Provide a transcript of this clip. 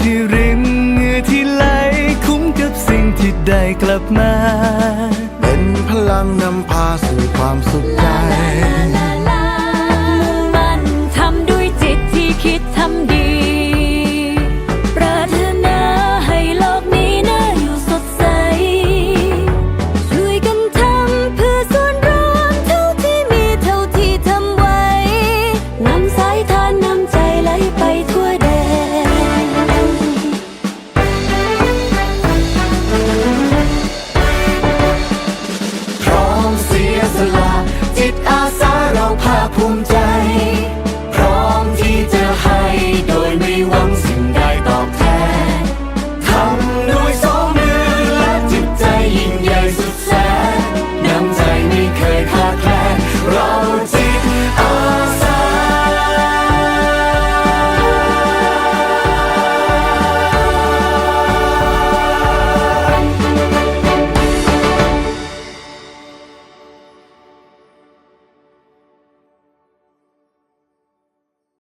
ที่รินเหงื่อที่ไหลคุ้มกับสิ่งที่ได้กลับมา เป็นพลังนำพาสู่ความสุขใจ มุ่งมั่นทำด้วยจิตที่คิดทำดี จิตอาสาเราภาคภูมิใจ